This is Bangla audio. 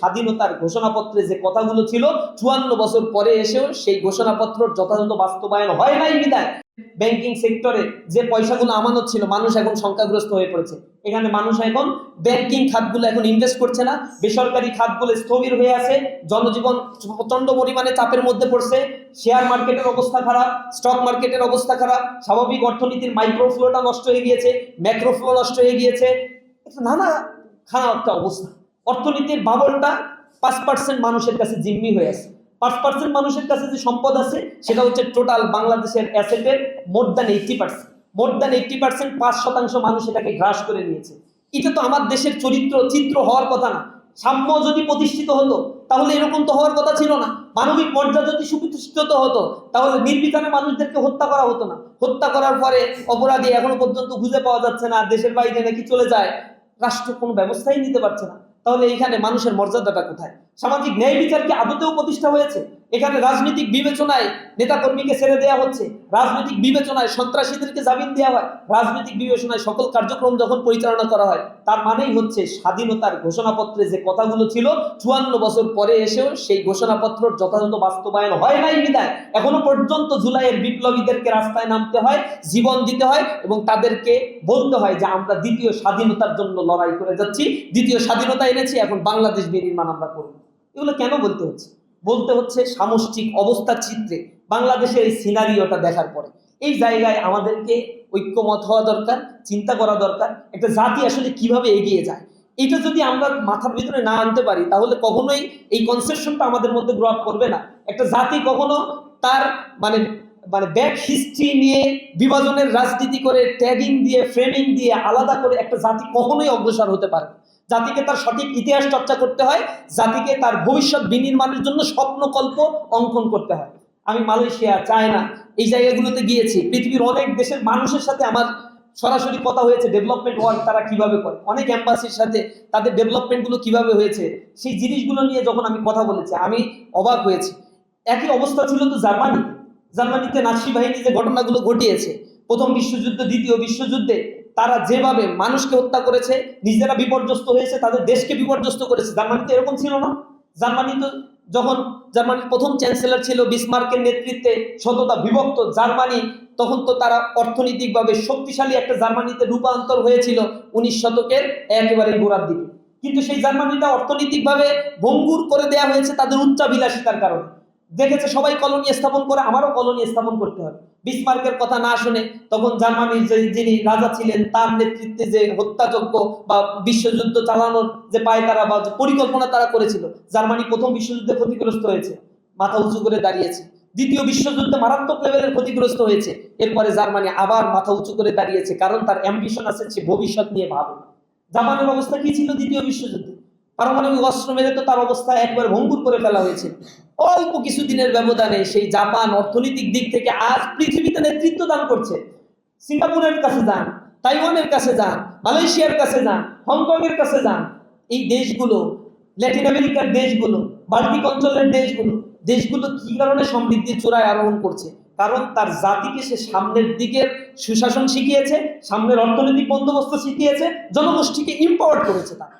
স্বাধীনতার ঘোষণাপত্রে যে কথাগুলো ছিল, চুয়ান্ন বছর পরে এসেও সেই ঘোষণাপত্র যথাযথ বাস্তবায়ন হয় নাই বিদায় ব্যাংকিং সেক্টরে যে পয়সাগুলো আমানত ছিল, মানুষ এখন সংখ্যাগ্রস্ত হয়ে পড়েছে। এখানে মানুষ এখন ব্যাংকিং খাতগুলো এখন ইনভেস্ট করছে না। বেসরকারি খাতগুলো স্থবির হয়ে আছে। জনজীবন প্রচণ্ড পরিমাণে চাপের মধ্যে পড়ছে। শেয়ার মার্কেটের অবস্থা খারাপ স্টক মার্কেটের অবস্থা খারাপ। স্বাভাবিক অর্থনীতির মাইক্রো ফ্লোটা নষ্ট হয়ে গিয়েছে ম্যাক্রোফ্লো নষ্ট হয়ে গিয়েছে। নানা খারাপ একটা অবস্থা। অর্থনীতির বাবলটা পাঁচ পার্সেন্ট মানুষের কাছে জিম্মি হয়ে আছে। পাঁচ পার্সেন্ট মানুষের কাছে যে সম্পদ আছে, সেটা হচ্ছে টোটাল বাংলাদেশের অ্যাসেটের more than eighty percent more than eighty percent পাঁচ শতাংশ মানুষ এটাকে গ্রাস করে নিয়েছে। এটা তো আমার দেশের চরিত্র, চিত্র হওয়ার কথা না। সাম্য যদি প্রতিষ্ঠিত হতো, তাহলে এরকম তো হওয়ার কথা ছিল না। মানবিক মর্যাদা যদি সুপ্রতিষ্ঠিত হতো, তাহলে নির্বিচারে মানুষদেরকে হত্যা করা হতো না। হত্যা করার পরে অপরাধী এখনও পর্যন্ত খুঁজে পাওয়া যাচ্ছে না, দেশের বাইরে নাকি চলে যায়। রাষ্ট্র কোনো ব্যবস্থাই নিতে পারছে না। তাহলে এইখানে মানুষের মর্যাদাটা কোথায়? সামাজিক ন্যায় বিচার কি আদতেও প্রতিষ্ঠা হয়েছে? এখানে রাজনৈতিক বিবেচনায় নেতাকর্মীকে ছেড়ে দেওয়া হচ্ছে। রাজনৈতিক বিবেচনায় সন্ত্রাসীদেরকে জামিন দেওয়া হয়। রাজনৈতিক বিবেচনায় সকল কার্যক্রম যখন পরিচালনা করা হয়, তার মানেই হচ্ছে স্বাধীনতার ঘোষণাপত্রে যে কথাগুলো ছিল, চুয়ান্ন বছর পরে এসেও সেই ঘোষণাপত্র যথাযথ বাস্তবায়ন হয় নাই বিদায় এখনও পর্যন্ত জুলাইয়ের বিপ্লবীদেরকে রাস্তায় নামতে হয়, জীবন দিতে হয় এবং তাদেরকে বলতে হয় যে, আমরা দ্বিতীয় স্বাধীনতার জন্য লড়াই করে যাচ্ছি, দ্বিতীয় স্বাধীনতা এনেছি, এখন বাংলাদেশ বিনির্মাণ আমরা করব। এগুলো কেন বলতে হচ্ছে? বলতে হচ্ছে সামষ্টিক অবস্থা চিত্রে। বাংলাদেশের এই সিনারিওটা দেখার পরে। এই জায়গায় আমাদেরকে ঐক্যমত হওয়া দরকার, চিন্তা করা দরকার, একটা জাতি আসলে কীভাবে এগিয়ে যায়। এটা যদি আমরা মাথার ভিতরে না আনতে পারি, তাহলে কখনোই এই কনসেপশনটা আমাদের মধ্যে গ্রো আপ করবে না। একটা জাতি কখনো তার মানে মানে ব্যাক হিস্ট্রি নিয়ে বিভাজনের রাজনীতি করে ট্যাগিং দিয়ে ফ্রেমিং দিয়ে আলাদা করে একটা জাতি কখনোই অগ্রসর হতে পারে না। জাতিকে তার সঠিক ইতিহাস চর্চা করতে হয়, জাতিকে তার ভবিষ্যৎ বিনির্মাণের জন্য স্বপ্নকল্প অঙ্কন করতে হয়। আমি মালয়েশিয়া, চায়না এই জায়গাগুলোতে গিয়েছি। পৃথিবীর অনেক দেশের মানুষের সাথে আমার সরাসরি কথা হয়েছে ডেভেলপমেন্ট ওয়ার্ক তারা কীভাবে করে? অনেক এম্বাসির সাথে তাদের ডেভেলপমেন্টগুলো কীভাবে হয়েছে? সেই জিনিসগুলো নিয়ে যখন আমি কথা বলেছি, আমি অবাক হয়েছি। একই অবস্থা ছিল তো জার্মানিতে। জার্মানিতে নাৎসি বাহিনী যে ঘটনাগুলো ঘটিয়েছে, প্রথম বিশ্বযুদ্ধ, দ্বিতীয় বিশ্বযুদ্ধে তারা যেভাবে মানুষকে হত্যা করেছে, নিজেরা বিপর্যস্ত হয়েছে, তাদের দেশকে বিপর্যস্ত করেছে। জার্মানিতে এরকম ছিল না। জার্মানি তো যখন জার্মানির প্রথম চ্যান্সেলর ছিল বিসমার্কের নেতৃত্বে সততা বিভক্ত জার্মানি, তখন তো তারা অর্থনৈতিকভাবে শক্তিশালী একটা জার্মানিতে রূপান্তর হয়েছিল উনিশ শতকের একেবারে গোড়ার দিকে। কিন্তু সেই জার্মানিটা অর্থনৈতিকভাবে ভঙ্গুর করে দেয়া হয়েছে তাদের উচ্চাবিলাসিতার কারণে। দেখেছে সবাই কলোনি স্থাপন করে, আমারও কলোনি স্থাপন করতে হবে। বিসমার্কের কথা না শুনে তখন জার্মানির যে যিনি রাজা ছিলেন, তার নেতৃত্বে যে হত্যাযজ্ঞ বা বিশ্বযুদ্ধ চালানোর যে পায় তারা বা পরিকল্পনা তারা করেছিল, জার্মানি প্রথম বিশ্বযুদ্ধে ক্ষতিগ্রস্ত হয়েছে, মাথা উঁচু করে দাঁড়িয়েছে। দ্বিতীয় বিশ্বযুদ্ধে মারাত্মক লেভেলের ক্ষতিগ্রস্ত হয়েছে, এরপরে জার্মানি আবার মাথা উঁচু করে দাঁড়িয়েছে, কারণ তার অ্যাম্বিশন আছে সে ভবিষ্যৎ নিয়ে ভাবে জাপানের অবস্থা কি ছিল দ্বিতীয় বিশ্বযুদ্ধে? পারমাণবিক অস্ত্র মেরে তো তার অবস্থা একবার ভঙ্গুর করে ফেলা হয়েছে। অল্প কিছুদিনের ব্যবধানে সেই জাপান অর্থনৈতিক দিক থেকে আজ পৃথিবীতে নেতৃত্ব দান করছে। সিঙ্গাপুরের কাছে যান, তাইওয়ানের কাছে যান, মালয়েশিয়ার কাছে যান, হংকংয়ের কাছে যান। এই দেশগুলো, ল্যাটিন আমেরিকার দেশগুলো, বাল্টিক অঞ্চলের দেশগুলো দেশগুলো কি কারণে সমৃদ্ধির চূড়ায় আরোহণ করছে? কারণ তার জাতিকে সে সামনের দিকের সুশাসন শিখিয়েছে, সামনের অর্থনৈতিক বন্দোবস্ত শিখিয়েছে, জনগোষ্ঠীকে ইম্পাওয়ার করেছে তারা।